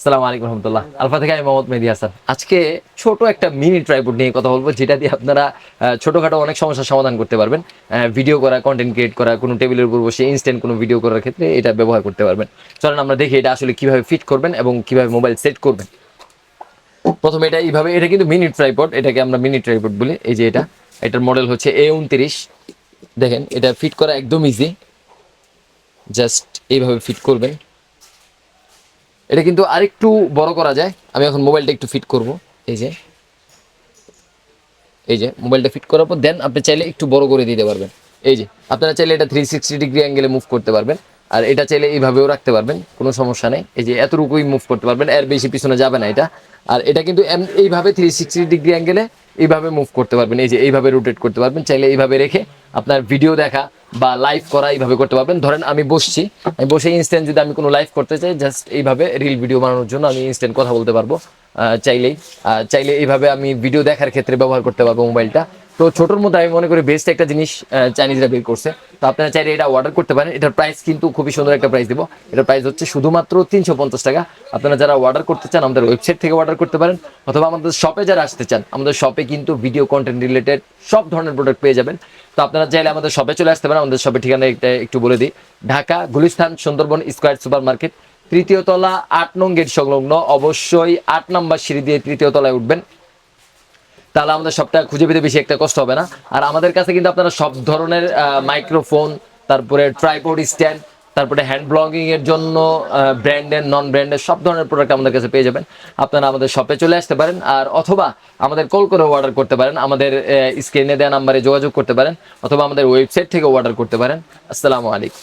আসসালামু আলাইকুম রহমতুল্লাহ। আলফা থেকে আমি মোহাম্মদ মেহেদি হাসান। আজকে ছোট একটা মিনি ট্রাইপড নিয়ে কথা বলব, যেটা দিয়ে আপনারা ছোটখাটো অনেক সমস্যার সমাধান করতে পারবেন। ভিডিও করা কন্টেন্ট ক্রিয়েট করা, কোনো টেবিলের উপর বসে ইনস্ট্যান্ট কোনো ভিডিও করার ক্ষেত্রে এটা ব্যবহার করতে পারবেন। চলেন আমরা দেখি এটা আসলে কীভাবে ফিট করবেন এবং কীভাবে মোবাইল সেট করবেন। প্রথমে এটা এইভাবে, এটা কিন্তু মিনি ট্রাইপড এটাকে আমরা মিনি ট্রাইপড বলি। এই যে এটা, এটার মডেল হচ্ছে এ উনত্রিশ। দেখেন, এটা ফিট করা একদম ইজি জাস্ট এইভাবে ফিট করবেন। এটা কিন্তু আরেকটু বড় করা যায়। আমি এখন মোবাইলটা একটু ফিট করব। এই যে। এই যে, মোবাইলটা ফিট করার পর দেন আপনি চাইলে একটু বড় করে দিতে পারবেন। এই যে, আপনারা চাইলে এটা থ্রি সিক্সটি ডিগ্রি অ্যাঙ্গেলে মুভ করতে পারবেন। আর এটা চাইলে এইভাবেও রাখতে পারবেন, কোনো সমস্যা নেই। এই যে, এতটুকুই মুভ করতে পারবেন, এর বেশি পিছনে যাবে না এটা। আর এটা কিন্তু এইভাবে থ্রি সিক্সটি ডিগ্রি অ্যাঙ্গেলে এইভাবে মুভ করতে পারবেন। এই যে, এইভাবে রোটেট করতে পারবেন। চাইলে এইভাবে রেখে আপনার ভিডিও দেখা বা লাইভ করা এইভাবে করতে পারবেন। ধরেন আমি বসছি, আমি বসে ইনস্ট্যান্ট যদি আমি কোনো লাইভ করতে চাই জাস্ট এইভাবে রিল ভিডিও বানানোর জন্য আমি ইনস্ট্যান্ট কথা বলতে পারব। চাইলেই চাইলে এইভাবে আমি ভিডিও দেখার ক্ষেত্রে ব্যবহার করতে পারব মোবাইলটা। তো ছোটোর মধ্যে আমি মনে করি বেস্ট একটা জিনিস চাইনিজরা বের করছে। তো আপনারা চাইলে এটা অর্ডার করতে পারেন। এটার প্রাইস কিন্তু খুবই সুন্দর একটা প্রাইস দিব। এটার প্রাইস হচ্ছে শুধুমাত্র তিনশো পঞ্চাশ টাকা। আপনারা যারা অর্ডার করতে চান, আমাদের ওয়েবসাইট থেকে অর্ডার করতে পারেন, অথবা আমাদের শপে যারা আসতে চান, আমাদের শপে কিন্তু ভিডিও কন্টেন্ট রিলেটেড সব ধরনের প্রোডাক্ট পেয়ে যাবেন। তো আপনারা চাইলে আমাদের শপে চলে আসতে পারেন। আমাদের শপের ঠিকানা এটা একটু বলে দিই। Dhaka, Gulistan, Sundarban square super market তৃতীয় তলা, আট নং গেট সংলগ্ন। অবশ্যই আট নম্বর সিঁড়ি দিয়ে তৃতীয় তলায় উঠবেন। তাহলে আমাদের সবটা খুঁজে পেতে বেশি একটা কষ্ট হবে না। আর আমাদের কাছে কিন্তু আপনারা সব ধরনের মাইক্রোফোন তারপরে ট্রাইপড স্ট্যান্ড তারপরে হ্যান্ড ব্লগিং এর জন্য ব্র্যান্ডের নন ব্র্যান্ডের সব ধরনের প্রোডাক্ট আমাদের কাছে পেয়ে যাবেন। আপনারা আমাদের শপে চলে আসতে পারেন আর অথবা আমাদের কল করে অর্ডার করতে পারেন, আমাদের স্ক্রিনে দেওয়া নাম্বারে যোগাযোগ করতে পারেন, অথবা আমাদের ওয়েবসাইট থেকে অর্ডার করতে পারেন। আসসালামু আলাইকুম।